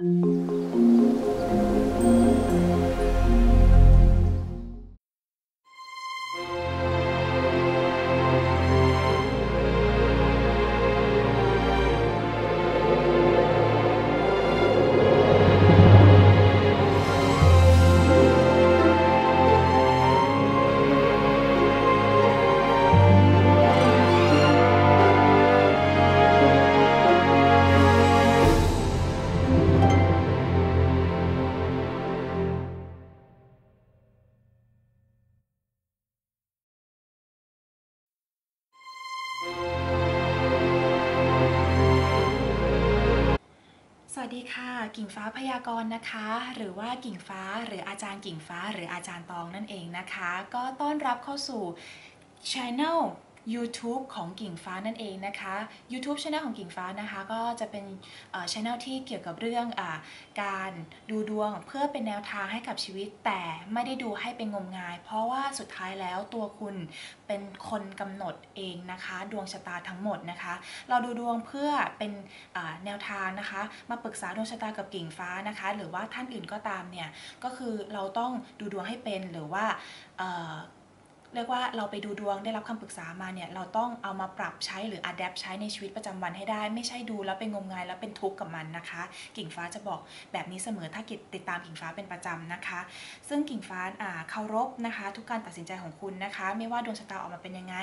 ส กิ่งฟ้าพยากรณ์นะคะ หรือว่ากิ่งฟ้าหรืออาจารย์กิ่งฟ้า หรืออาจารย์ตองนั่นเองนะคะ ก็ต้อนรับเข้าสู่ Channel YouTube ของกิ่งฟ้านั่นเองนะคะ YouTube Channel ของกิ่งฟ้านะคะ ก็จะเป็นเอ่อ Channel ที่เกี่ยวกับเรื่องอการดูดวงเพื่อเป็นแนวทางให้กับชีวิต แต่ไม่ได้ดูให้เป็นงมงาย เพราะว่าสุดท้ายแล้วตัวคุณเป็นคนกำหนดเองนะคะ ดวงชะตาทั้งหมดนะคะ เราดูดวงเพื่อเป็นแนวทางนะคะ มาปรึกษาดวงชะตากับกิ่งฟ้านะคะ หรือว่าท่านอื่นก็ตามเนี่ยก็คือเราต้องดูดวงให้เป็นหรือว่า เรียกว่าเราไปดูดวงได้รับคำปรึกษามาเนี่ยเราต้องเอามาปรับใช้หรือ adapt ใช้ในชีวิตประจำวันให้ได้ ไม่ใช่ดูแล้วเป็นงมงายแล้วเป็นทุกข์กับมันนะคะ กิ่งฟ้าจะบอกแบบนี้เสมอถ้ากิจติดตามกิ่งฟ้าเป็นประจำนะคะ ซึ่งกิ่งฟ้าเคารพนะคะ ทุกการตัดสินใจของคุณนะคะ ไม่ว่าดวงชะตาออกมาเป็นยังไง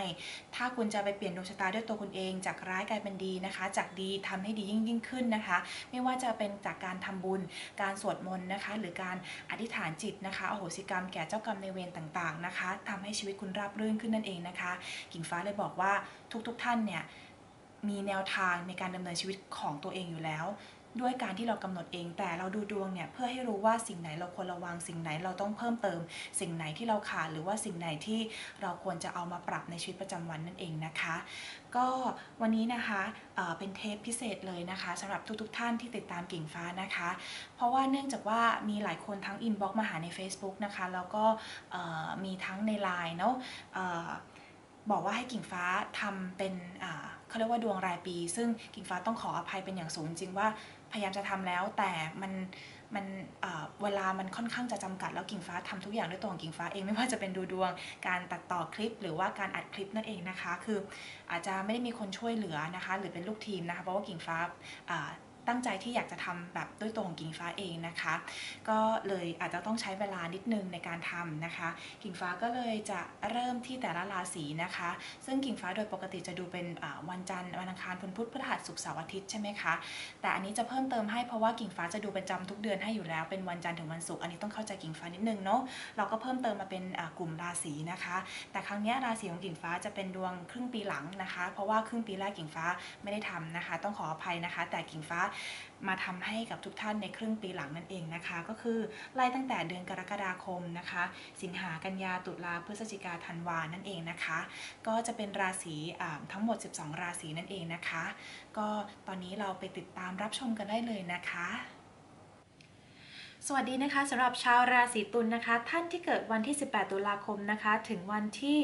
ถ้าคุณจะไปเปลี่ยนดวงชะตาด้วยตัวคุณเอง จากร้ายกลายเป็นดีนะคะ จากดีทำให้ดียิ่งยิ่งขึ้นนะคะ ไม่ว่าจะเป็นจากการทำบุญ การสวดมนต์นะคะ หรือการอธิษฐานจิตนะคะอโหสิกรรมแก่เจ้ากรรมในเวรต่างๆนะคะทำให้ชีวิตคุณราบรื่นขึ้นนั่นเองนะคะ กิ่งฟ้าเลยบอกว่าทุกๆท่านเนี่ยมีแนวทางในการดำเนินชีวิตของตัวเองอยู่แล้ว ด้วยการที่เรากำหนดเอง แต่เราดูดวงเนี่ยเพื่อให้รู้ว่าสิ่งไหนเราควรระวังสิ่งไหนเราต้องเพิ่มเติม สิ่งไหนที่เราขาดหรือว่าสิ่งไหนที่เราควรจะเอามาปรับในชีวิตประจำวันนั่นเองนะคะ ก็วันนี้นะคะเเป็นเทปพิเศษเลยนะคะสำหรับทุกๆทท่านที่ติดตามกิ่งฟ้านะคะ เพราะว่าเนื่องจากว่ามีหลายคนทั้งอินบ็อกมาหาใน Facebook นะคะ แล้วก็มีทั้งใน Line เนาะออบอกว่าให้กิ่งฟ้าทำเป็นอ่า เขาเรียกว่าดวงรายปี ซึ่งกิ่งฟ้าต้องขออภัยเป็นอย่างสูงจริงว่าพยายามจะทำแล้ว แต่มันมันเวลามันค่อนข้างจะจำกัดแล้วกิ่งฟ้าทำทุกอย่างด้วยตัวของกิ่งฟ้าเองไม่ว่าจะเป็นดูดวง การตัดต่อคลิป หรือว่าการอัดคลิปนั่นเองนะคะ คืออาจจะไม่ได้มีคนช่วยเหลือนะคะ หรือเป็นลูกทีมนะคะเพราะว่ากิ่งฟ้า ตั้งใจที่อยากจะทำแบบด้วยตัวของกิ่งฟ้าเองนะคะ ก็เลยอาจจะต้องใช้เวลานิดนึงในการทำนะคะ กิ่งฟ้าก็เลยจะเริ่มที่แต่ละราศีนะคะ ซึ่งกิ่งฟ้าโดยปกติจะดูเป็นวันจันทร์วันอังคารพุธพุธพฤหัสศุกร์เสาร์อาทิตย์ใช่ไหมคะแต่อันนี้จะเพิ่มเติมให้เพราะว่ากิ่งฟ้าจะดูประจำทุกเดือนให้อยู่แล้วเป็นวันจันทร์ถึงวันศุกร์อันนี้ต้องเข้าใจกิ่งฟ้านิดนึงเนาะเราก็เพิ่มเติมมาเป็นกลุ่มราศีนะคะ แต่ครั้งนี้ราศีของกิ่งฟ้าจะเป็นดวงครึ่งปีหลังนะคะ เพราะว่าครึ่งปีแรกกิ่งฟ้าไม่ได้ทำนะคะ ต้องขออภัยนะคะ แต่กิ่งฟ้ามาทำให้กับทุกท่านในครึ่งปีหลังนั่นเองนะคะ ก็คือไล่ตั้งแต่เดือนกรกฎาคมนะคะ สิงหากันยาตุลาพฤศจิกาธันวานั่นเองนะคะ ก็จะเป็นราศีทั้งหมด 12 ราศีนั่นเองนะคะ ก็ตอนนี้เราไปติดตามรับชมกันได้เลยนะคะ สวัสดีนะคะสำหรับชาวราศีตุลนะคะ ท่านที่เกิดวันที่ 18 ตุลาคมนะคะ ถึงวันที่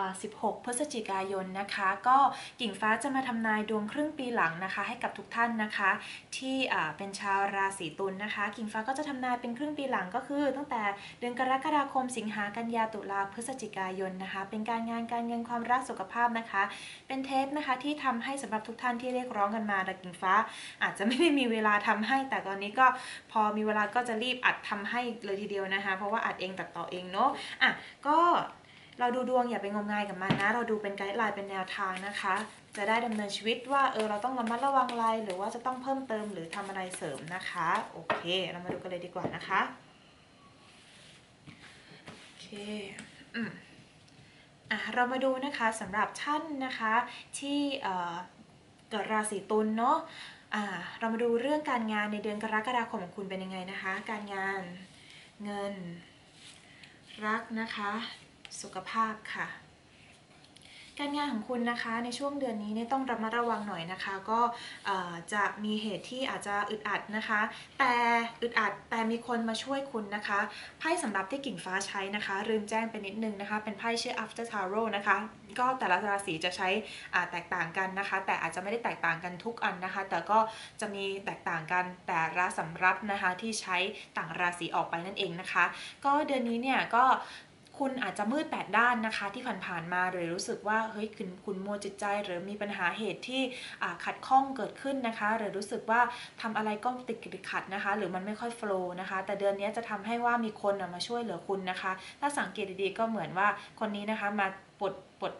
16 พฤศจิกายนนะคะ ก็กิ่งฟ้าจะมาทำนายดวงครึ่งปีหลังนะคะ ให้กับทุกท่านนะคะ ที่เป็นชาวราศีตุลนะคะ กิ่งฟ้าก็จะทำนายเป็นครึ่งปีหลังก็คือ ตั้งแต่เดือนกรกฎาคมสิงหากันยาตุลาพฤศจิกายนนะคะ เป็นการงานการเงินความรักสุขภาพนะคะ เป็นเทปนะคะที่ทำให้สำหรับทุกท่านที่เรียกร้องกันมาแต่กิ่งฟ้า อาจจะไม่ได้มีเวลาทำให้ แต่ตอนนี้ก็พอมีเวลาก็จะรีบอัดทำให้เลยทีเดียวนะคะ เพราะว่าอัดเองตัดต่อเองเนาะอะก็เราดูดวงอย่าไปงมงายกับมันนะ เราดูเป็นไกด์ไลน์เป็นแนวทางนะคะ จะได้ดำเนินชีวิตว่าเออเราต้องระมัดระวังอะไรหรือว่าจะต้องเพิ่มเติมหรือทำอะไรเสริมนะคะ โอเค เรามาดูกันเลยดีกว่านะคะโอเคอืมอะเรามาดูนะคะสำหรับท่านนะคะที่เอ่อเกิดราศีตุลเนาะ เรามาดูเรื่องการงานในเดือนกรกฎาคมของคุณเป็นยังไงนะคะ การงานเงิน รักนะคะ สุขภาพค่ะ การงานของคุณนะคะในช่วงเดือนนี้เนี่ยต้องระมัดระวังหน่อยนะคะ ก็จะมีเหตุที่อาจจะอึดอัดนะคะ แต่อึดอัดแต่มีคนมาช่วยคุณนะคะไพ่สำหรับที่กิ่งฟ้าใช้นะคะลืมแจ้งไปนิดนึงนะคะเป็นไพ่ชื่อ after tarot นะคะก็แต่ละราศีจะใช้อ่าแตกต่างกันนะคะ แต่อาจจะไม่ได้แตกต่างกันทุกอันนะคะ แต่ก็จะมีแตกต่างกันแต่ละสำรับนะคะที่ใช้ต่างราศีออกไปนั่นเองนะคะ ก็เดือนนี้เนี่ยก็ คุณอาจจะมืดแปดด้านนะคะที่ผ่านๆมาหรือรู้สึกว่าเฮ้ยคุณคุณมัวจิตใจ หรือมีปัญหาเหตุที่ขัดข้องเกิดขึ้นนะคะ หรือรู้สึกว่าทำอะไรก็ติดขัดนะคะ หรือมันไม่ค่อยโฟล์นะคะ แต่เดือนนี้จะทำให้ว่ามีคนมาช่วยเหลือคุณนะคะ ถ้าสังเกตดีๆก็เหมือนว่าคนนี้นะคะมาปลด ปลด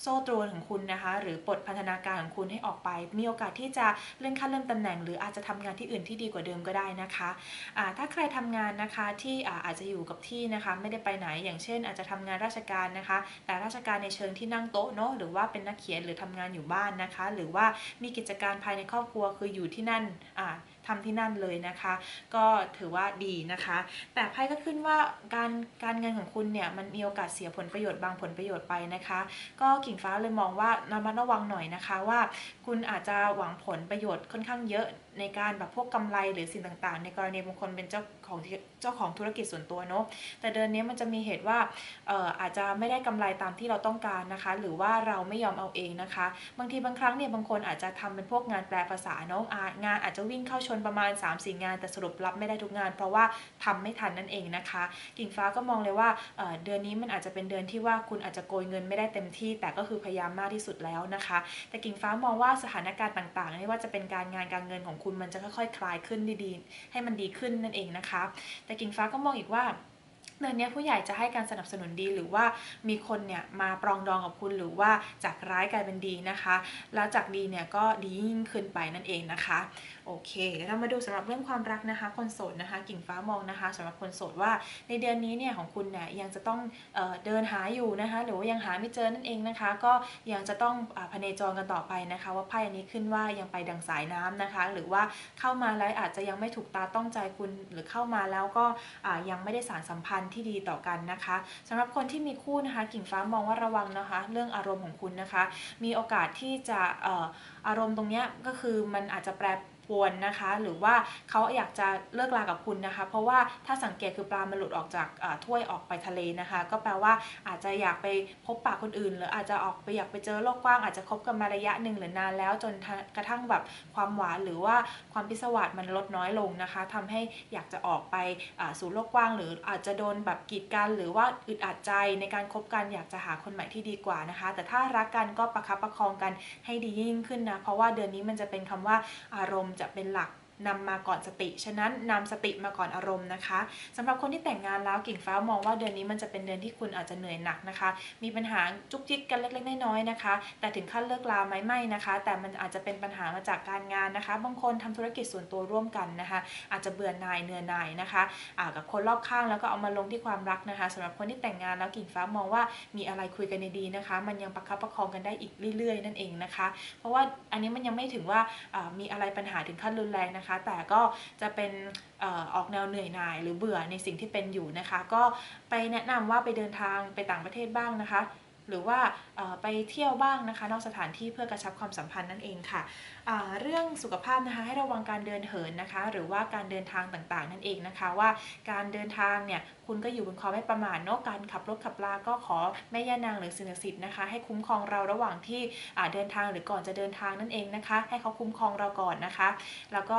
โซ่ตรวนของคุณนะคะ หรือปลดพันธนาการของคุณให้ออกไป มีโอกาสที่จะเลื่อนขั้นเลื่อนตำแหน่ง หรืออาจจะทำงานที่อื่นที่ดีกว่าเดิมก็ได้นะคะอ่าถ้าใครทำงานนะคะที่อ่าอาจจะอยู่กับที่นะคะไม่ได้ไปไหนอย่างเช่น อาจจะทำงานราชการนะคะ แต่ราชการในเชิงที่นั่งโต๊ะเนาะหรือว่าเป็นนักเขียนหรือทำงานอยู่บ้านนะคะ หรือว่ามีกิจการภายในครอบครัวคืออยู่ที่นั่นอ่า ทำที่นั่นเลยนะคะ ก็ถือว่าดีนะคะ แต่ไพ่ก็ขึ้นว่าการการเงินของคุณเนี่ยมันมีโอกาสเสียผลประโยชน์บางผลประโยชน์ไปนะคะ ก็กิ่งฟ้าเลยมองว่าระมัดระวังหน่อยนะคะว่า คุณอาจจะหวังผลประโยชน์ค่อนข้างเยอะในการแบบพวกกำไรหรือสิ่งต่างๆ ในกรณีบางคนเป็นเจ้า ของเจ้าของธุรกิจส่วนตัวเนาะแต่เดือนนี้มันจะมีเหตุว่าเอ่ออาจจะไม่ได้กำไรตามที่เราต้องการนะคะ หรือว่าเราไม่ยอมเอาเองนะคะ บางทีบางครั้งเนี่ยบางคนอาจจะทำเป็นพวกงานแปลภาษาเนาะงานอาจจะวิ่งเข้าชนประมาณ 3-4 งาน แต่สรุปรับไม่ได้ทุกงาน เพราะว่าทำไม่ทันนั่นเองนะคะ กิ่งฟ้าก็มองเลยว่าเเดือนนี้มันอาจจะเป็นเดือนที่ว่าคุณอาจจะโกยเงินไม่ได้เต็มที่ แต่ก็คือพยายามมากที่สุดแล้วนะคะ แต่กิ่งฟ้ามองว่าสถานการณ์ต่างๆไม่ว่าจะเป็นการงานการเงินของคุณมันจะค่อยๆคลายขึ้นดีๆ ให้มันดีขึ้นนั่นเองนะคะแต่กิ่งฟ้าก็มองอีกว่า เดือนนี้ผู้ใหญ่จะให้การสนับสนุนดีหรือว่ามีคนเนี่ยมาปรองดองกับคุณหรือว่าจากร้ายกลายเป็นดีนะคะ แล้วจากดีเนี่ยก็ดียิ่งขึ้นไปนั่นเองนะคะโอเคเดี๋ยวเรามาดูสำหรับเรื่องความรักนะคะ คนโสดนะคะ กิ่งฟ้ามองนะคะสำหรับคนโสดว่าในเดือนนี้เนี่ยของคุณเนี่ยยังจะต้องเออเดินหาอยู่นะคะ หรือว่ายังหาไม่เจอนั่นเองนะคะ ก็ยังจะต้องอพเนจรกันต่อไปนะคะ ว่าไพ่อันนี้ขึ้นว่ายังไปดังสายน้ำนะคะ หรือว่าเข้ามาแล้วอาจจะยังไม่ถูกตาต้องใจคุณหรือเข้ามาแล้วก็ยังไม่ได้สารสัมพันธ์ที่ดีต่อกันนะคะสำหรับคนที่มีคู่นะคะ กิ่งฟ้ามองว่าระวังนะคะ เรื่องอารมณ์ของคุณนะคะ มีโอกาสที่จะเอ่ออารมณ์ตรงเนี้ยก็คือมันอาจจะแปร วนนะคะ หรือว่าเขาอยากจะเลิกลากับคุณนะคะ เพราะว่าถ้าสังเกตคือปลามันหลุดออกจากถ้วยออกไปทะเลนะคะ ก็แปลว่าอาจจะอยากไปพบปะคนอื่น หรืออาจจะออกไปอยากไปเจอโลกกว้างอาจจะคบกันมาระยะหนึ่งหรือนานแล้วจนกระทั่งแบบความหวานหรือว่าความพิศวาสมันลดน้อยลงนะคะทำให้อยากจะออกไปสู่โลกกว้าง หรืออาจจะโดนแบบกีดกันหรือว่าอึดอัดใจในการคบกันอยากจะหาคนใหม่ที่ดีกว่านะคะ แต่ถ้ารักกันก็ประคับประคองกันให้ดียิ่งขึ้นนะเพราะว่าเดือนนี้มันจะเป็นคำว่าอารมณ์จะเป็นหลัก นำมาก่อนสติ ฉะนั้นนำสติมาก่อนอารมณ์นะคะสำหรับคนที่แต่งงานแล้วกิ่งฟ้ามองว่าเดือนนี้มันจะเป็นเดือนที่คุณอาจจะเหนื่อยหนักนะคะ มีปัญหาจุกจิกกันเล็กๆน้อยๆนะคะ แต่ถึงขั้นเลิกลาไหมไม่นะคะ แต่มันอาจจะเป็นปัญหามาจากการงานนะคะ บางคนทำธุรกิจส่วนตัวร่วมกันนะคะ อาจจะเบื่อหน่ายเหนื่อยหน่ายนะคะอ่ากับคนรอบข้างแล้วก็เอามาลงที่ความรักนะคะสำหรับคนที่แต่งงานแล้วกิ่งฟ้ามองว่ามีอะไรคุยกันดีๆนะคะ มันยังประคับประคองกันได้อีกเรื่อยๆ นั่นเองนะคะ เพราะว่าอันนี้มันยังไม่ถึงว่าอ่ามีอะไรปัญหาถึงขั้นรุนแรงนะคะแต่ก็จะเป็นออกแนวเหนื่อยหน่าย หรือเบื่อในสิ่งที่เป็นอยู่นะคะ ก็ไปแนะนำว่าไปเดินทางไปต่างประเทศบ้างนะคะ หรือว่าไปเที่ยวบ้างนะคะ นอกสถานที่เพื่อกระชับความสัมพันธ์นั่นเองค่ะเรื่องสุขภาพนะคะให้ระวังการเดินเหินนะคะ หรือว่าการเดินทางต่างๆ นั่นเองนะคะว่าการเดินทางเนี่ยคุณก็อยู่บนความไม่ประมาทเนาะการขับรถขับลาก็ขอแม่ย่านางหรือสิ่งศักดิ์สิทธิ์นะคะ ให้คุ้มครองเราระหว่างที่เดินทางหรือก่อนจะเดินทางนั่นเองนะคะ ให้เขาคุ้มครองเราก่อนนะคะ แล้วก็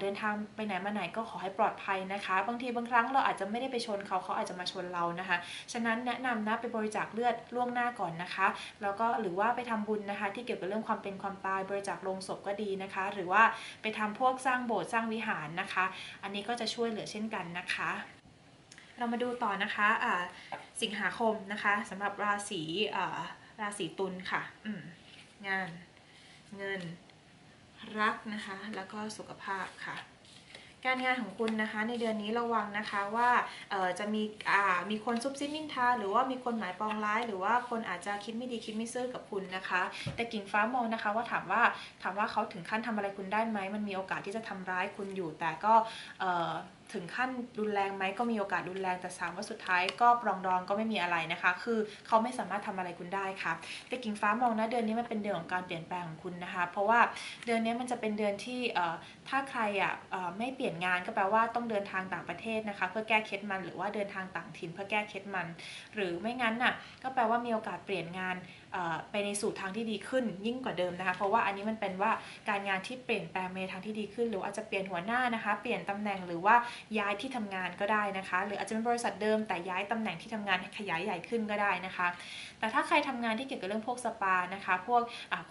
เดินทางไปไหนมาไหนก็ขอให้ปลอดภัยนะคะ บางทีบางครั้งเราอาจจะไม่ได้ไปชนเขาเขาอาจจะมาชนเรานะคะ ฉะนั้นแนะนำนะไปบริจาคเลือดล่วงหน้าก่อนนะคะ แล้วก็หรือว่าไปทำบุญนะคะ ที่เกี่ยวกับเรื่องความเป็นความตายบริจาคลงศพก็ดีนะคะ หรือว่าไปทำพวกสร้างโบสถ์สร้างวิหารนะคะ อันนี้ก็จะช่วยเหลือเช่นกันนะคะ เรามาดูต่อนะคะอ่าสิงหาคมนะคะสำหรับราศีอ่าราศีตุลค่ะงานเงินรักนะคะ แล้วก็สุขภาพค่ะ การงานของคุณนะคะ ในเดือนนี้ระวังนะคะว่าจะมีมีคนซุบซิบนินทาหรือว่ามีคนหมายปองร้าย หรือว่าคนอาจจะคิดไม่ดีคิดไม่ซื่อกับคุณนะคะ แต่กิ่งฟ้ามองนะคะว่าถามว่าถามว่าเขาถึงขั้นทำอะไรคุณได้ไหมมันมีโอกาสที่จะทำร้ายคุณอยู่แต่ก็ ถึงขั้นรุนแรงไหมก็มีโอกาสรุนแรงแต่สามว่าสุดท้ายก็ปรองดองก็ไม่มีอะไรนะคะ คือเขาไม่สามารถทำอะไรคุณได้ค่ะแต่กิ่งฟ้ามองนะเดือนนี้มันเป็นเดือนของการเปลี่ยนแปลงของคุณนะคะ เพราะว่าเดือนนี้มันจะเป็นเดือนที่ถ้าใครอะไม่เปลี่ยนงานก็แปลว่าต้องเดินทางต่างประเทศนะคะ เพื่อแก้เคล็ดมันหรือว่าเดินทางต่างถิ่น เพื่อแก้เคล็ดมัน หรือไม่งั้นน่ะก็แปลว่ามีโอกาสเปลี่ยนงานไปในสู่ทางที่ดีขึ้นยิ่งกว่าเดิมนะคะ เพราะว่าอันนี้มันเป็นว่าการงานที่เปลี่ยนแปลงไปทางที่ดีขึ้น หรืออาจจะเปลี่ยนหัวหน้านะคะ เปลี่ยนตำแหน่งหรือว่าย้ายที่ทำงานก็ได้นะคะ หรืออาจจะเป็นบริษัทเดิมแต่ย้ายตำแหน่งที่ทำงานขยายใหญ่ขึ้นก็ได้นะคะ แต่ถ้าใครทำงานที่เกี่ยวกับเรื่องพวกสปานะคะ พวก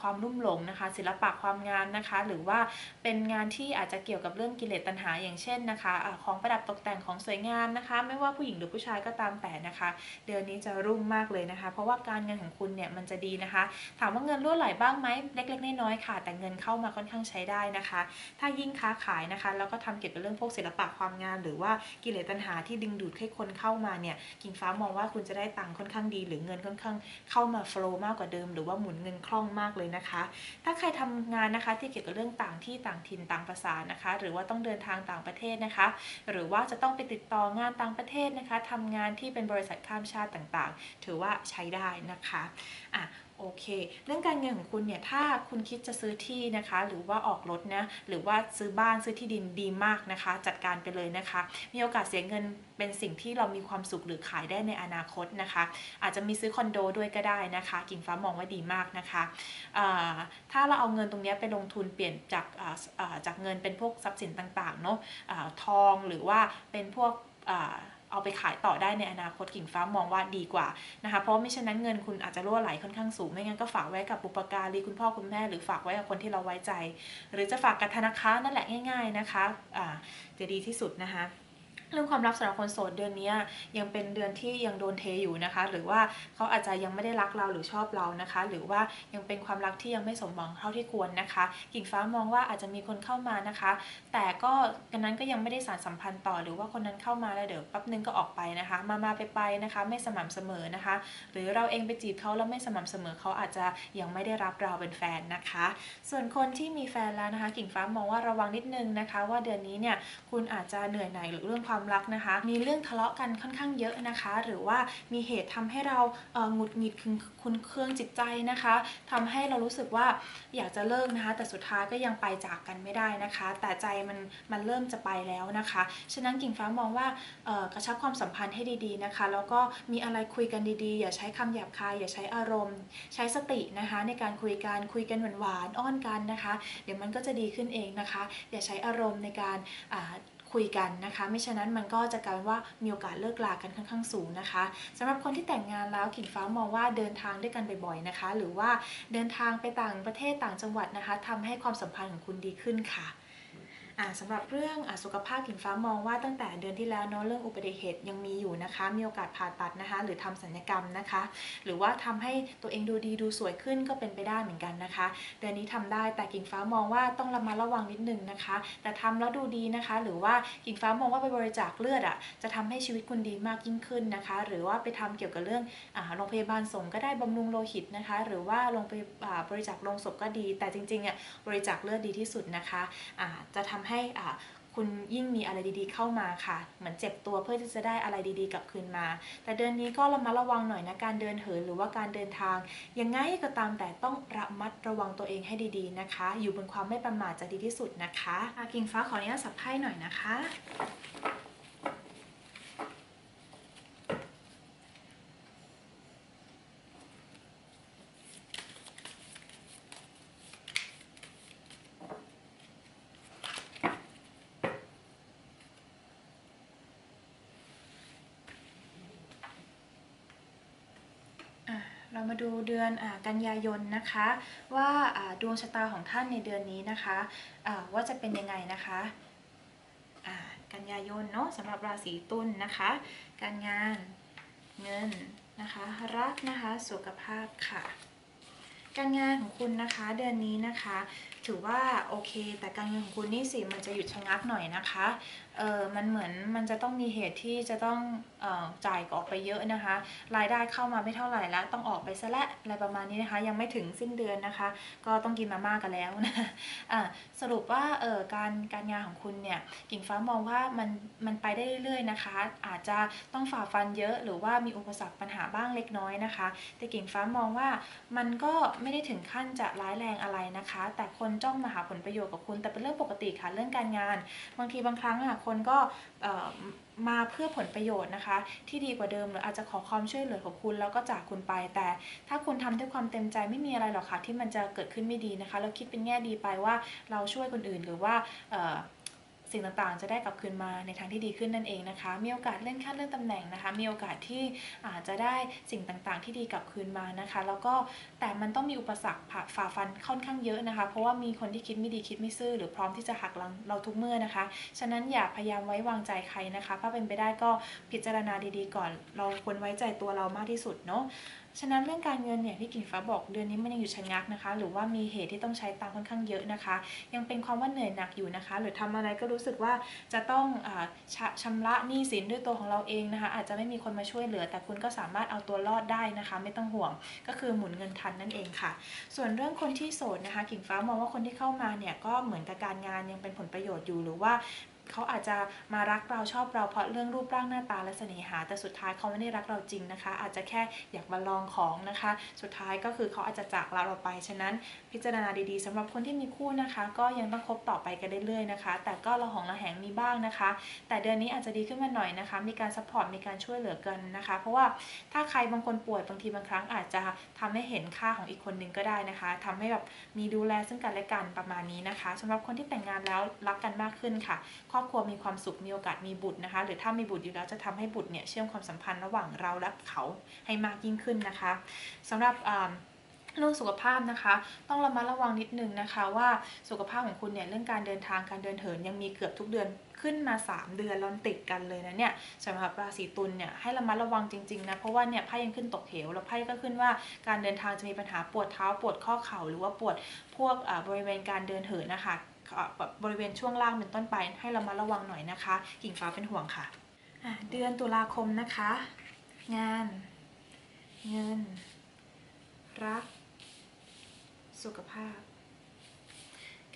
ความรุ่มหลงนะคะ ศิลปะความงามนะคะ หรือว่าเป็นงานที่อาจจะเกี่ยวกับเรื่องกิเลสตัณหา อย่างเช่นนะคะอของประดับตกแต่งของสวยงามนะคะ ไม่ว่าผู้หญิงหรือผู้ชายก็ตามแต่นะคะ เดือนนี้จะรุ่งมากเลยนะคะ เพราะว่าการเงินของคุณเนี่ยมันจะดีนะคะ ถามว่าเงินรั่วไหลบ้างไหมเล็กๆน้อยๆค่ะ แต่เงินเข้ามาค่อนข้างใช้ได้นะคะ ถ้ายิ่งค้าขายนะคะแล้วก็ทำเกี่ยวกับเรื่องพวกศิลปะความงามหรือว่ากิเลสตัณหาที่ดึงดูดให้คนเข้ามาเนี่ยกิ่งฟ้ามองว่าคุณจะได้ตังค์ค่อนข้างดี หรือเงินค่อนข้างเข้ามาโฟล์มากกว่าเดิม หรือว่าหมุนเงินคล่องมากเลยนะคะ ถ้าใครทำงานนะคะที่เกี่ยวกับเรื่องต่างที่ต่างถิ่นต่างภาษานะคะ หรือว่าต้องเดินทางต่างประเทศนะคะ หรือว่าจะต้องไปติดต่องานต่างประเทศนะคะทำงานที่เป็นบริษัทข้ามชาติต่างๆ ถือว่าใช้ได้นะคะอะโอเค เรื่องการเงินของคุณเนี่ยถ้าคุณคิดจะซื้อที่นะคะ หรือว่าออกรถนะหรือว่าซื้อบ้านซื้อที่ดินดีมากนะคะ จัดการไปเลยนะคะ มีโอกาสเสียเงินเป็นสิ่งที่เรามีความสุขหรือขายได้ในอนาคตนะคะ อาจจะมีซื้อคอนโดด้วยก็ได้นะคะ กิ่งฟ้ามองว่าดีมากนะคะถ้าเราเอาเงินตรงนี้ไปลงทุนเปลี่ยนจากจากเงินเป็นพวกทรัพย์สินต่างๆเนาะทองหรือว่าเป็นพวก เอาไปขายต่อได้ในอนาคตกิ่งฟ้ามองว่าดีกว่านะคะเพราะไม่เช่นนั้นเงินคุณอาจจะรั่วไหลค่อนข้างสูงไม่งั้นก็ฝากไว้กับบุปการีคุณพ่อคุณแม่หรือฝากไว้กับคนที่เราไว้ใจ หรือจะฝากกับธนาคารนั่นแหละง่าย ๆนะคะะจะดีที่สุดนะคะ เรื่องความรักสำหรับคนโสดเดือนนี้ยังเป็นเดือนที่ยังโดนเทอยู่นะคะ หรือว่าเขาอาจจะยังไม่ได้รักเราหรือชอบเรานะคะ หรือว่ายังเป็นความรักที่ยังไม่สมหวังเท่าที่ควรนะคะ กิ่งฟ้ามองว่าอาจจะมีคนเข้ามานะคะ แต่ก็กันนั้นก็ยังไม่ได้สารสัมพันธ์ต่อ หรือว่าคนนั้นเข้ามาแล้วเดี๋ยวแป๊บนึงก็ออกไปนะคะ มามาไปไปนะคะ ไม่สม่ำเสมอนะคะ หรือเราเองไปจีบเขาแล้วไม่สม่ำเสมอเขาอาจจะยังไม่ได้รับเราเป็นแฟนนะคะ ส่วนคนที่มีแฟนแล้วนะคะ กิ่งฟ้ามองว่าระวังนิดนึงนะคะ ว่าเดือนนี้เนี่ยคุณอาจจะเหนื่อยหน่ายหรือเรื่องความรักนะคะ มีเรื่องทะเลาะกันค่อนข้างเยอะนะคะ หรือว่ามีเหตุทำให้เราหงุดหงิดคุณเครื่องจิตใจนะคะทำให้เรารู้สึกว่าอยากจะเลิกนะคะ แต่สุดท้ายก็ยังไปจากกันไม่ได้นะคะ แต่ใจมันมันเริ่มจะไปแล้วนะคะ ฉะนั้นกิ่งฟ้ามองว่ากระชับความสัมพันธ์ให้ดีๆนะคะ แล้วก็มีอะไรคุยกันดีๆ อย่าใช้คำหยาบคายอย่าใช้อารมณ์ ใช้สตินะคะ ในการคุยกันคุยกันหวานๆอ้อนกันนะคะ เดี๋ยวมันก็จะดีขึ้นเองนะคะ อย่าใช้อารมณ์ในการ คุยกันนะคะ ไม่ฉะนั้นมันก็จะกลายว่ามีโอกาสเลิกลากันค่อนข้างสูงนะคะสำหรับคนที่แต่งงานแล้วกิ่งฟ้ามองว่าเดินทางด้วยกันบ่อยๆนะคะ หรือว่าเดินทางไปต่างประเทศต่างจังหวัดนะคะทำให้ความสัมพันธ์ของคุณดีขึ้นค่ะ สำหรับเรื่องอสุขภาพกิงฟ้ามองว่าตั้งแต่เดือนที่แล้วเนาะเรื่องอุบัติเหตุยังมีอยู่นะคะ มีโอกาสผ่าตัดนะคะ หรือทำศัลยกรรมนะคะ หรือว่าทำให้ตัวเองดูดีดูสวยขึ้นก็เป็นไปได้เหมือนกันนะคะ เดือนนี้ทำได้แต่กิ่งฟ้ามองว่าต้องระมัดระวังนิดนึงนะคะ แต่ทำแล้วดูดีนะคะ หรือว่ากิ่งฟ้ามองว่าไปบริจาคเลือดอะจะทำให้ชีวิตคุณดีมากยิ่งขึ้นนะคะ หรือว่าไปทำเกี่ยวกับเรื่องโรงพยาบาลสงก็ได้บำรุงโลหิตนะคะ หรือว่าลงไปบริจาคโลงศพก็ดี แต่จริงๆอะบริจาคเลือดดีที่สุดนะคะะจะทำให้คุณยิ่งมีอะไรดีๆเข้ามาค่ะ เหมือนเจ็บตัวเพื่อที่จะได้อะไรดีๆกลับคืนมา แต่เดือนนี้ก็ระมัดระวังหน่อยนะการเดินเหินหรือว่าการเดินทาง ยังไงก็ตามแต่ต้องระมัดระวังตัวเองให้ดีๆนะคะ อยู่บนความไม่ประมาทจะดีที่สุดนะคะกิ่งฟ้าขออนุญาตสับไพ่หน่อยนะคะเรา มาดูเดือนอกันยายนนะคะ ว่าดวงชะตาของท่านในเดือนนี้นะคะว่าจะเป็นยังไงนะคะกันยายนเนาะสำหรับราศีตุลนนะคะ การงานเงินนะคะ รักนะคะสุขภาพค่ะ การงานของคุณนะคะเดือนนี้นะคะ ถือว่าโอเค แต่การเงินของคุณนี่สิมันจะหยุดชะงักหน่อยนะคะ เออมันเหมือนมันจะต้องมีเหตุที่จะต้องออจ่ายออกไปเยอะนะคะ รายได้เข้ามาไม่เท่าไหร่แล้ว ต้องออกไปซะและอะไรประมาณนี้นะคะ ยังไม่ถึงสิ้นเดือนนะคะ ก็ต้องกินมาม่ากันแล้วนะะสรุปว่าเออการการงานของคุณเนี่ยกิ่งฟ้ามองว่ามันมันไปได้เรื่อยๆนะคะ อาจจะต้องฝ่าฟันเยอะหรือว่ามีอุปสรรคปัญหาบ้างเล็กน้อยนะคะ แต่กิ่งฟ้ามองว่ามันก็ไม่ได้ถึงขั้นจะร้ายแรงอะไรนะคะ แต่คนจ้องมาหาผลประโยชน์กับคุณแต่เป็นเรื่องปกติค่ะเรื่องการงาน บางทีบางครั้งอะคนก็มาเพื่อผลประโยชน์นะคะ ที่ดีกว่าเดิมหรืออาจจะขอความช่วยเหลือของคุณแล้วก็จากคุณไป แต่ถ้าคุณทำด้วยความเต็มใจไม่มีอะไรหรอกค่ะที่มันจะเกิดขึ้นไม่ดีนะคะ แล้วคิดเป็นแง่ดีไปว่าเราช่วยคนอื่นหรือว่า สิ่งต่างๆ จะได้กลับคืนมาในทางที่ดีขึ้นนั่นเองนะคะ มีโอกาสเลื่อนขั้นเลื่อนตำแหน่งนะคะ มีโอกาสที่อาจจะได้สิ่งต่างๆ ที่ดีกลับคืนมานะคะ แล้วก็แต่มันต้องมีอุปสรรคฝ่าฟันค่อนข้างเยอะนะคะ เพราะว่ามีคนที่คิดไม่ดีคิดไม่ซื่อหรือพร้อมที่จะหักหลังเราทุกเมื่อนะคะ ฉะนั้นอย่าพยายามไว้วางใจใครนะคะ ถ้าเป็นไปได้ก็พิจารณาดีๆ ก่อน เราควรไว้ใจตัวเรามากที่สุดเนาะ ฉะนั้นเรื่องการเงินเนี่ยพี่กิ่งฟ้าบอกเดือนนี้มันยังอยู่ชะงักนะคะ หรือว่ามีเหตุที่ต้องใช้ตังค์ค่อนข้างเยอะนะคะ ยังเป็นความว่าเหนื่อยหนักอยู่นะคะ หรือทำอะไรก็รู้สึกว่าจะต้องอาชะชำระหนี้สินด้วยตัวของเราเองนะคะ อาจจะไม่มีคนมาช่วยเหลือ แต่คุณก็สามารถเอาตัวรอดได้นะคะ ไม่ต้องห่วงก็คือหมุนเงินทันนั่นเองค่ะ ส่วนเรื่องคนที่โสดนะคะ กิ่งฟ้ามองว่าคนที่เข้ามาเนี่ยก็เหมือนกับการงานยังเป็นผลประโยชน์อยู่หรือว่า เขาอาจจะมารักเราชอบเราเพราะเรื่องรูปร่างหน้าตาและเสน่หา แต่สุดท้ายเขาไม่ได้รักเราจริงนะคะ อาจจะแค่อยากมาลองของนะคะ สุดท้ายก็คือเขาอาจจะจากเราเราไป ฉะนั้นพิจารณาดีๆสำหรับคนที่มีคู่นะคะ ก็ยังต้องคบต่อไปกันเรื่อยๆนะคะ แต่ก็ระหองระแหงมีบ้างนะคะ แต่เดือนนี้อาจจะดีขึ้นมาหน่อยนะคะ มีการซัพพอร์ตมีการช่วยเหลือกันนะคะ เพราะว่าถ้าใครบางคนป่วยบางทีบางครั้งอาจจะทำให้เห็นค่าของอีกคนนึงก็ได้นะคะทำให้แบบมีดูแลซึ่งกันและกันประมาณนี้นะคะสำหรับคนที่แต่งงานแล้วรักกันมากขึ้นค่ะรอบครัวมีความสุขมีโอกาสมีบุตรนะคะ หรือถ้ามีบุตรอยู่แล้วจะทำให้บุตรเนี่ยเชื่อมความสัมพันธ์ระหว่างเราและเขาให้มากยิ่งขึ้นนะคะสำหรับเรื่องสุขภาพนะคะ ต้องระมัดระวังนิดนึงนะคะว่าสุขภาพของคุณเนี่ยเรื่องการเดินทางการเดินเหินยังมีเกือบทุกเดือนขึ้นมา 3 เดือนแล้วติดกันเลยนะเนี่ยสำหรับราศีตุลเนี่ยให้ระมัดระวังจริงๆนะเพราะว่าเนี่ยไพ่ยังขึ้นตกเหวแล้วไพ่ก็ขึ้นว่าการเดินทางจะมีปัญหาปวดเท้าปวดข้อเข่าหรือว่าปวดพวกบริเวณการเดินเหินนะคะ บริเวณช่วงล่างเป็นต้นไปให้เรามาระวังหน่อยนะคะ กิ่งฟ้าเป็นห่วงค่ะอะเดือนตุลาคมนะคะ งาน เงิน รัก สุขภาพ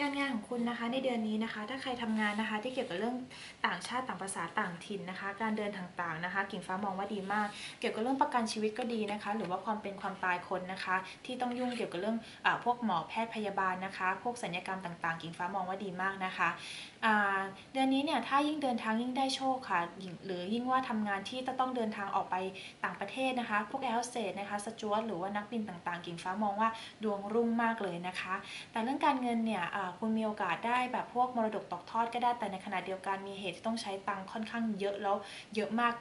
การงานของคุณนะคะในเดือนนี้นะคะ ถ้าใครทำงานนะคะ ที่เกี่ยวกับเรื่องต่างชาติต่างภาษาต่างถิ่นนะคะ การเดินต่างๆนะคะ กิ่งฟ้ามองว่าดีมาก เกี่ยวกับเรื่องประกันชีวิตก็ดีนะคะ หรือว่าความเป็นความตายคนนะคะ ที่ต้องยุ่งเกี่ยวกับเรื่องอาพวกหมอแพทย์พยาบาลนะคะ พวกสัญญกรรมต่าง ๆ กิ่งฟ้ามองว่าดีมากนะคะ เดือนนี้เนี่ยถ้ายิ่งเดินทางยิ่งได้โชคค่ะหรือยิ่งว่าทำงานที่จะต้องเดินทางออกไปต่างประเทศนะคะ พวกแอลเซดนะคะสจวตหรือว่านักบินต่างๆ กิ่งฟ้ามองว่าดวงรุ่งมากเลยนะคะ แต่เรื่องการเงินเนี่ยคุณมีโอกาสได้แบบพวกมรดกตกทอดก็ได้แต่ในขณะเดียวกันมีเหตุที่ต้องใช้ตังค่อนข้างเยอะแล้วเยอะมาก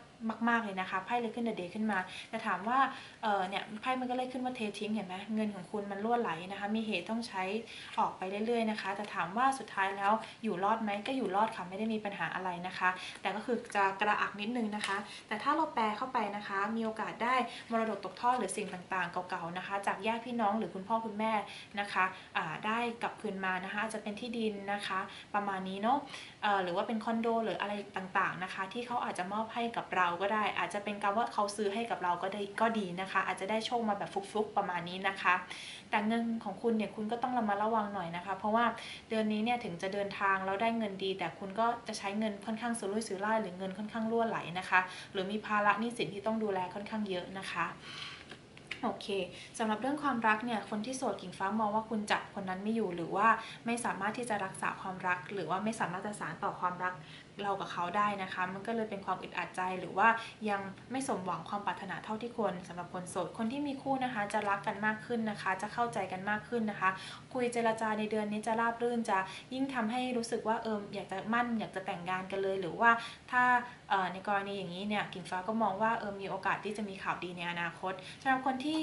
มากๆเลยนะคะไพ่เลยขึ้นเดย์ขึ้นมา แต่ถามว่าเออเนี่ยไพ่มันก็เลยขึ้นว่าเททิ้งเห็นไหมเงินของคุณมันรั่วไหลนะคะ มีเหตุต้องใช้ออกไปเรื่อยๆนะคะ แต่ถามว่าสุดท้ายแล้วอยู่รอดไหมก็อยู่รอดค่ะไม่ได้มีปัญหาอะไรนะคะ แต่ก็คือจะกระอักนิดนึงนะคะ แต่ถ้าเราแปลเข้าไปนะคะ มีโอกาสได้มรดกตกทอดหรือสิ่งต่างๆ เก่าๆนะคะ จากญาติพี่น้องหรือคุณพ่อคุณแม่นะคะได้กลับคืนมานะคะจะเป็นที่ดินนะคะ ประมาณนี้เนาะหรือว่าเป็นคอนโดหรืออะไรต่างๆนะคะ ที่เขาอาจจะมอบให้กับเราก็ได้ อาจจะเป็นการว่าเขาซื้อให้กับเราก็ได้ก็ดีนะคะ อาจจะได้โชคมาแบบฟุกๆประมาณนี้นะคะ แต่เงินของคุณเนี่ยคุณก็ต้องระมัดระวังหน่อยนะคะ เพราะว่าเดือนนี้เนี่ยถึงจะเดินทางแล้วได้เงินดี แต่คุณก็จะใช้เงินค่อนข้างสุรุ่ยสุร่ายหรือเงินค่อนข้างรั่วไหลนะคะ หรือมีภาระหนี้สินที่ต้องดูแลค่อนข้างเยอะนะคะโอเคสำหรับเรื่องความรักเนี่ยคนที่โสดกิ่งฟ้ามองว่าคุณจับคนนั้นไม่อยู่หรือว่าไม่สามารถที่จะรักษาความรัก หรือว่าไม่สามารถจะสานต่อความรัก เรากับเขาได้นะคะ มันก็เลยเป็นความอึดอัดใจหรือว่ายังไม่สมหวังความปรารถนาเท่าที่ควรสำหรับคนโสดคนที่มีคู่นะคะ จะรักกันมากขึ้นนะคะ จะเข้าใจกันมากขึ้นนะคะ คุยเจรจาในเดือนนี้จะราบรื่นจะยิ่งทำให้รู้สึกว่าเอออยากจะมั่นอยากจะแต่งงานกันเลย หรือว่าถ้าในกรณีอย่างนี้เนี่ยกิ่งฟ้าก็มองว่าเออมีโอกาสที่จะมีข่าวดีในอนาคตสำหรับคนที่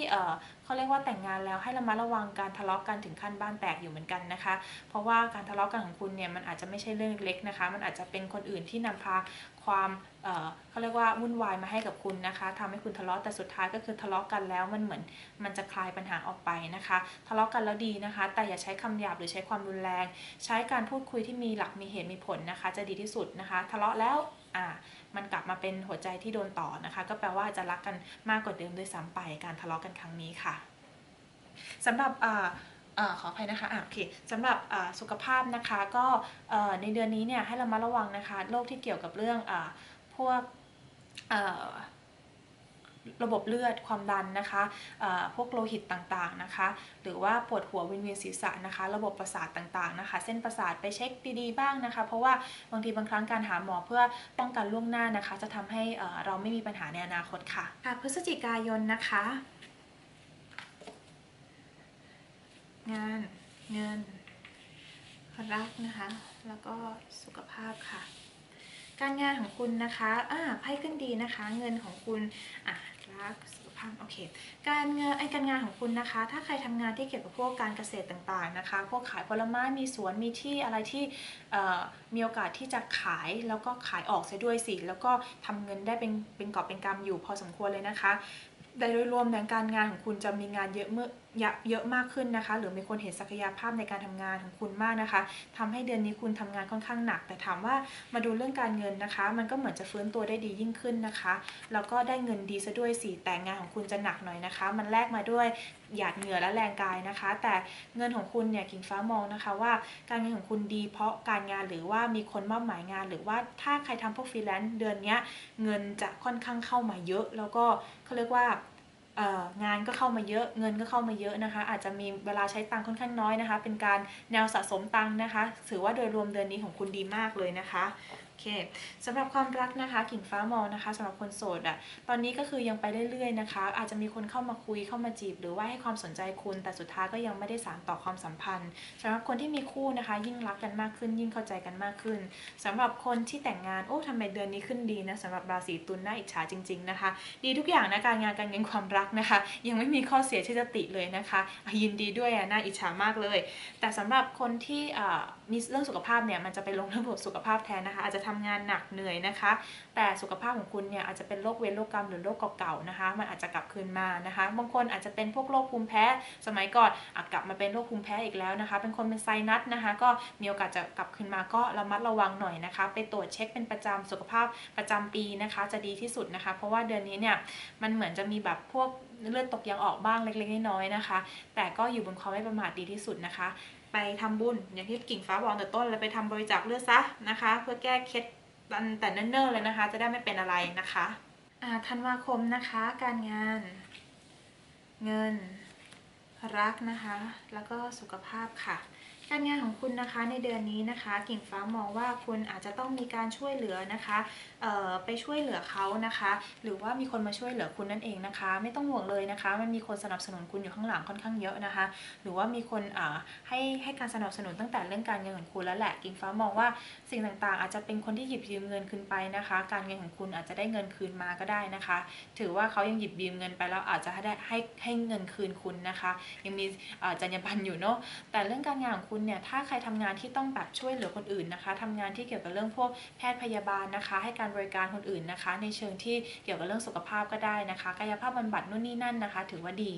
เขาเรียกว่าแต่งงานแล้วให้ระมัดระวังการทะเลาะกันถึงขั้นบ้านแตกอยู่เหมือนกันนะคะ เพราะว่าการทะเลาะกันของคุณเนี่ยมันอาจจะไม่ใช่เรื่องเล็กๆนะคะ มันอาจจะเป็นคนอื่นที่นำพาความเเขาเรียกว่าวุ่นวายมาให้กับคุณนะคะทำให้คุณทะเลาะแต่สุดท้ายก็คือทะเลาะกันแล้วมันเหมือนมันจะคลายปัญหาออกไปนะคะ ทะเลาะกันแล้วดีนะคะ แต่อย่าใช้คำหยาบหรือใช้ความรุนแรง ใช้การพูดคุยที่มีหลักมีเหตุมีผลนะคะ จะดีที่สุดนะคะ ทะเลาะแล้ว อ่ามันกลับมาเป็นหัวใจที่โดนต่อนะคะ ก็แปลว่าจะรักกันมากกว่าเดิมด้วยซ้ำไปการทะเลาะกันครั้งนี้ค่ะสำหรับอ่าเอ่อขออภัยนะคะอะโอเคสำหรับสุขภาพนะคะก็ในเดือนนี้เนี่ยให้เรามาระวังนะคะโรคที่เกี่ยวกับเรื่องอพวก ระบบเลือดความดันนะคะพวกโลหิตต่างๆนะคะ หรือว่าปวดหัววินเวียนศีรษะนะคะ ระบบประสาทต่างๆนะคะ เส้นประสาทไปเช็คดีๆบ้างนะคะ เพราะว่าบางทีบางครั้งการหาหมอเพื่อป้องกันล่วงหน้านะคะ จะทำให้เราไม่มีปัญหาในอนาคตค่ะค่ะพฤศจิกายนนะคะ งานเงินรักนะคะ แล้วก็สุขภาพค่ะการงานของคุณนะคะอ่าไพ่ขึ้นดีนะคะ เงินของคุณอะ รักสุขภาพโอเคการเงินไอการงานของคุณนะคะ ถ้าใครทำงานที่เกี่ยวกับพวกการเกษตรต่างๆนะคะ พวกขายผลไม้มีสวนมีที่อะไรที่มีโอกาสที่จะขายแล้วก็ขายออกเสียด้วยสิแล้วก็ทำเงินได้เป็นเป็นกอบเป็นกำอยู่พอสมควรเลยนะคะ แต่โดยรวมในการงานของคุณจะมีงานเยอะเมื่อเยอะเยอะมากขึ้นนะคะ หรือมีคนเห็นศักยภาพในการทำงานของคุณมากนะคะทำให้เดือนนี้คุณทำงานค่อนข้างหนัก แต่ถามว่ามาดูเรื่องการเงินนะคะ มันก็เหมือนจะฟื้นตัวได้ดียิ่งขึ้นนะคะ แล้วก็ได้เงินดีซะด้วยสิแต่งานของคุณจะหนักหน่อยนะคะ มันแลกมาด้วย หยาดเหงื่อและแรงกายนะคะ แต่เงินของคุณเนี่ยกิ่งฟ้ามองนะคะว่าการเงินของคุณดี เพราะการงานหรือว่ามีคนมอบหมายงาน หรือว่าถ้าใครทำพวกฟรีแลนซ์เดือนนี้เงินจะค่อนข้างเข้ามาเยอะ แล้วก็เขาเรียกว่างานก็เข้ามาเยอะเงินก็เข้ามาเยอะนะคะ อาจจะมีเวลาใช้ตังค่อนข้างน้อยนะคะ เป็นการแนวสะสมตังค์นะคะ ถือว่าโดยรวมเดือนนี้ของคุณดีมากเลยนะคะ อเคสำหรับความรักนะคะกิ่งฟ้ามองนะคะสำหรับคนโสดอะตอนนี้ก็คือยังไปเรื่อยๆนะคะ อาจจะมีคนเข้ามาคุยเข้ามาจีบ หรือว่าให้ความสนใจคุณ แต่สุดท้ายก็ยังไม่ได้สานต่อความสัมพันธ์สำหรับคนที่มีคู่นะคะ ยิ่งรักกันมากขึ้น ยิ่งเข้าใจกันมากขึ้นสำหรับคนที่แต่งงานโอ้ทำไมเดือนนี้ขึ้นดีนะสำหรับราศีตุลน่าอิจฉาจริง ๆนะคะ ดีทุกอย่างนะการงานการเงินความรักนะคะ ยังไม่มีข้อเสียที่จะติเลยนะคะ ยินดีด้วยอะน่าอิจฉามากเลย แต่สำหรับคนที่อ่ามีเรื่องสุขภาพเนี่ยมันจะไปลงรื่องสุขภาพแทนนะคะ อาจจะทำงานหนักเหนื่อยนะคะ แต่สุขภาพของคุณเนี่ยอาจจะเป็นโรคเวรโรคกรรมหรือโรคเก่าๆนะคะ มันอาจจะกลับคืนมานะคะ บางคนอาจจะเป็นพวกโรคภูมิแพ้ สมัยก่อนอาจกลับมาเป็นโรคภูมิแพ้อีกแล้วนะคะ เป็นคนเป็นไซนัสนะคะ ก็มีโอกาสจะกลับคืนมาก็ระมัดระวังหน่อยนะคะ ไปตรวจเช็คเป็นประจำสุขภาพประจำปีนะคะ จะดีที่สุดนะคะ เพราะว่าเดือนนี้เนี่ยมันเหมือนจะมีแบบพวกเลือดตกยางออกบ้างเล็กๆน้อยๆนะคะ แต่ก็อยู่บนความไม่ประมาทดีที่สุดนะคะ ไปทำบุญ อย่างที่กิ่งฟ้าบอกแต่ต้นเลยไปทำบริจาคเลือดซะนะคะ เพื่อแก้เคล็ดตันแต่เนิ่นๆเลยนะคะ จะได้ไม่เป็นอะไรนะคะอ่าธันวาคมนะคะ การงาน เงิน รักนะคะ แล้วก็สุขภาพค่ะ การงานของคุณนะคะในเดือนนี้นะคะ กิ่งฟ้ามองว่าคุณอาจจะต้องมีการช่วยเหลือนะคะไปช่วยเหลือเขานะคะ หรือว่ามีคนมาช่วยเหลือคุณนั่นเองนะคะ ไม่ต้องห่วงเลยนะคะ มันมีคนสนับสนุนคุณอยู่ข้างหลังค่อนข้างเยอะนะคะ หรือว่ามีคนอ่าให้ให้การสนับสนุนตั้งแต่เรื่องการเงินของคุณแล้วแหละกิ่งฟ้ามองว่าสิ่งต่างๆ อาจจะเป็นคนที่หยิบยืมเงินคืนไปนะคะ การเงินของคุณอาจจะได้เงินคืนมาก็ได้นะคะ ถือว่าเขายังหยิบยืมเงินไปแล้วอาจจะให้ได้ให้ให้เงินคืนคุณนะคะ ยังมีอ่าจรรยาบรรณอยู่เนาะแต่เรื่องการงานของคุณุณเนี่ยถ้าใครทำงานที่ต้องแบบช่วยเหลือคนอื่นนะคะทำงานที่เกี่ยวกับเรื่องพวกแพทย์พยาบาลนะคะ ให้การบริการคนอื่นนะคะ ในเชิงที่เกี่ยวกับเรื่องสุขภาพก็ได้นะคะ กายภาพบำบัดนู่นนี่นั่นนะคะ ถือว่าดี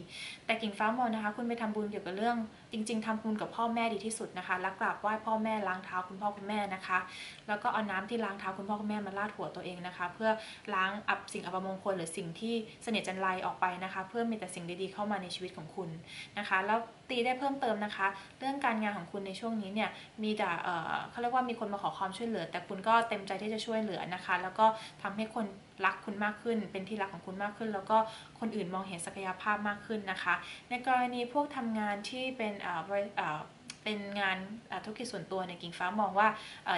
แต่กิ่งฟ้ามองนะคะ คุณไปทำบุญเกี่ยวกับเรื่อง จริง ๆทำบุญกับพ่อแม่ดีที่สุดนะคะแล้วกราบไหว้พ่อแม่ล้างเท้าคุณพ่อคุณแม่นะคะ แล้วก็เอาน้ำที่ล้างเท้าคุณพ่อคุณแม่มาลาดหัวตัวเองนะคะ เพื่อล้างอับสิ่งอัปมงคลหรือสิ่งที่เสน่ห์จันไรออกไปนะคะ เพื่อมีแต่สิ่งดีๆเข้ามาในชีวิตของคุณนะคะ แล้วตีได้เพิ่มเติมนะคะ เรื่องการงานของคุณในช่วงนี้เนี่ยมีแต่เขาเรียกว่ามีคนมาขอความช่วยเหลือ แต่คุณก็เต็มใจที่จะช่วยเหลือนะคะ แล้วก็ทำให้คนรักคุณมากขึ้น เป็นที่รักของคุณมากขึ้น แล้วก็คนอื่นมองเห็นศักยภาพมากขึ้นนะคะ ในกรณีพวกทำงานที่เป็น เป็นงานธุรกิจส่วนตัวในยกิ่งฟ้ามองว่า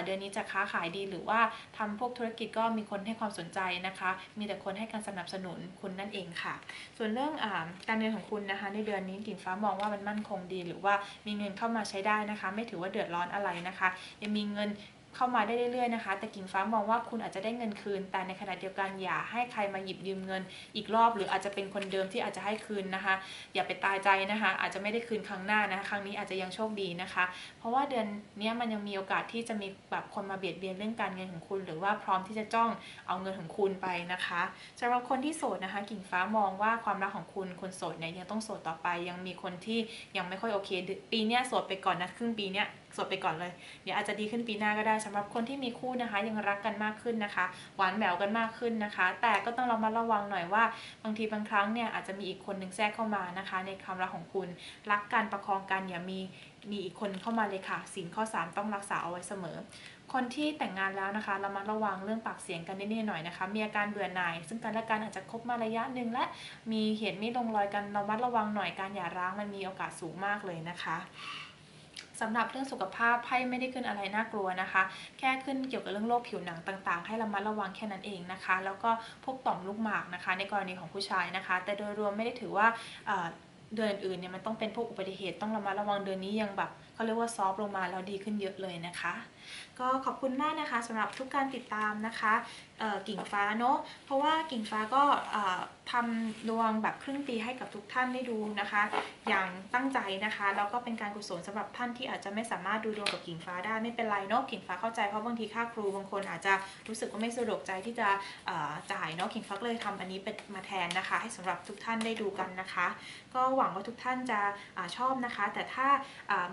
เดือนนี้จะค้าขายดีหรือว่าทำพวกธุรกิจก็มีคนให้ความสนใจนะคะ มีแต่คนให้การสนับสนุนคุณนั่นเองค่ะ ส่วนเรื่องอการเงินของคุณนะคะ ในเดือนนี้กิ่งฟ้ามองว่ามันมั่นคงดี หรือว่ามีเงินเข้ามาใช้ได้นะคะ ไม่ถือว่าเดือดร้อนอะไรนะคะ ยังมีเงิน เข้ามาได้เรื่อยๆนะคะ แต่กิ่งฟ้ามองว่าคุณอาจจะได้เงินคืน แต่ในขณะเดียวกันอย่าให้ใครมาหยิบยืมเงินอีกรอบ หรืออาจจะเป็นคนเดิมที่อาจจะให้คืนนะคะ อย่าไปตายใจนะคะ อาจจะไม่ได้คืนครั้งหน้านะครั้งนี้อาจจะยังโชคดีนะคะ เพราะว่าเดือนนี้มันยังมีโอกาสที่จะมีแบบคนมาเบียดเบียนเรื่องการเงินของคุณ หรือว่าพร้อมที่จะจ้องเอาเงินของคุณไปนะคะสำหรับคนที่โสดนะคะ กิ่งฟ้ามองว่าความรักของคุณคนโสดเนี่ยยังต้องโสดต่อไป ยังมีคนที่ยังไม่ค่อยโอเค ปีนี้โสดไปก่อนนะครึ่งปีเนี้ยโสดไปก่อนเลย เดี๋ยวอาจจะดีขึ้นปีหน้าก็ได้สำหรับคนที่มีคู่นะคะ ยังรักกันมากขึ้นนะคะ หวานแหววกันมากขึ้นนะคะ แต่ก็ต้องเระมัดระวังหน่อยว่า บางทีบางครั้งเนี่ยอาจจะมีอีกคนหนึ่งแทรกเข้ามานะคะ ในความรักของคุณรักกันประคองกันอย่ามีมีอีกคนเข้ามาเลยค่ะสินข้อ 3 ต้องรักษาเอาไว้เสมอ คนที่แต่งงานแล้วนะคะเรามาระวังเรื่องปากเสียงกันนิดๆหน่อยนะคะ มีอาการเบื่อหน่าย ซึ่งกันและกันอาจจะคบมาระยะหนึ่งและมีเหตุไม่ลงรอยกันเรามัดระวังหน่อยการหย่าร้างมันมีโอกาสสูงมากเลยนะคะ สำหรับเรื่องสุขภาพไพ่ไม่ได้ขึ้นอะไรน่ากลัวนะคะ แค่ขึ้นเกี่ยวกับเรื่องโรคผิวหนังต่างๆ ให้ระมัดระวังแค่นั้นเองนะคะ แล้วก็พวกต่อมลูกหมากนะคะ ในกรณีของผู้ชายนะคะ แต่โดยรวมไม่ได้ถือว่าเดือนอื่นเนี่ยมันต้องเป็นพวกอุบัติเหตุต้องระมัดระวังเดือนนี้ยังแบบเขาเรียกว่าซอฟลงมาแล้วดีขึ้นเยอะเลยนะคะก็ขอบคุณมากนะคะสำหรับทุกการติดตามนะคะกิ่งฟ้าเนาะเพราะว่ากิ่งฟ้าก็ทำดวงแบบครึ่งปีให้กับทุกท่านได้ดูนะคะ อย่างตั้งใจนะคะแล้วก็เป็นการกุศลสำหรับท่านที่อาจจะไม่สามารถดูดวงกับกิ่งฟ้าได้ไม่เป็นไรเนาะกิ่งฟ้าเข้าใจเพราะบางทีค่าครูบางคนอาจจะรู้สึกว่าไม่สะดวกใจที่จะจ่ายเนาะกิ่งฟ้าเลยทำอันนี้เป็นมาแทนนะคะ ให้สำหรับทุกท่านได้ดูกันนะคะ ก็หวังว่าทุกท่านจะอชอบนะคะ แต่ถ้า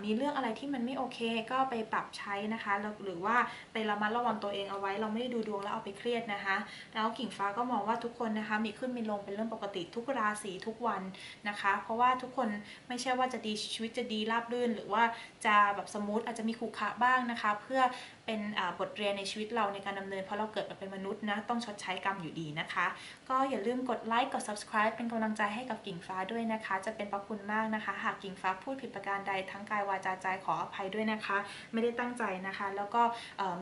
มีเรื่องอะไรที่มันไม่โอเค ก็ไปปรับใช้นะคะหรือว่าไประมัดระวังตัวเองเอาไว้ เราไม่ได้ดูดวงแล้วเอาไปเครียดนะคะ แล้วกิ่งฟ้าก็มองว่าทุกคนนะคะ มีขึ้นมีลงเป็นเรื่องปกติทุกราศีทุกวันนะคะ เพราะว่าทุกคนไม่ใช่ว่าจะดีชีวิตจะดีราบรื่น หรือว่าจะแบบสมูทอาจจะมีขรุขระบ้างนะคะ เพื่อ เป็นบทเรียนในชีวิตเราในการดำเนิน เพราะเราเกิดมาเป็นมนุษย์นะ ต้องชดใช้กรรมอยู่ดีนะคะ ก็อย่าลืมกดไลค์กด subscribe เป็นกำลังใจให้กับกิ่งฟ้าด้วยนะคะ จะเป็นประคุณมากนะคะ หากกิ่งฟ้าพูดผิดประการใดทั้งกายวาจาใจขออภัยด้วยนะคะ ไม่ได้ตั้งใจนะคะ แล้วก็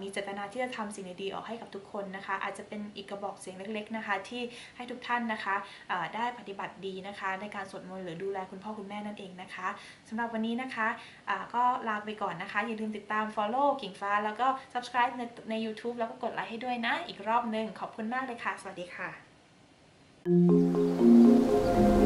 มีเจตนาที่จะทำสิ่งดีๆออกให้กับทุกคนนะคะ อาจจะเป็นอีกกระบอกเสียงเล็ก ๆนะคะ ที่ให้ทุกท่านนะคะได้ปฏิบัติดีนะคะ ในการสวดมนต์หรือดูแลคุณพ่อคุณแม่นั่นเองนะคะสำหรับวันนี้นะคะก็ลาไปก่อนนะคะอย่าลืมติดตาม follow กิ่งฟ้าแล้วก็ subscribe ในใน YouTube แล้วก็กดไลค์ให้ด้วยนะ อีกรอบหนึ่งขอบคุณมากเลยค่ะ สวัสดีค่ะ thank you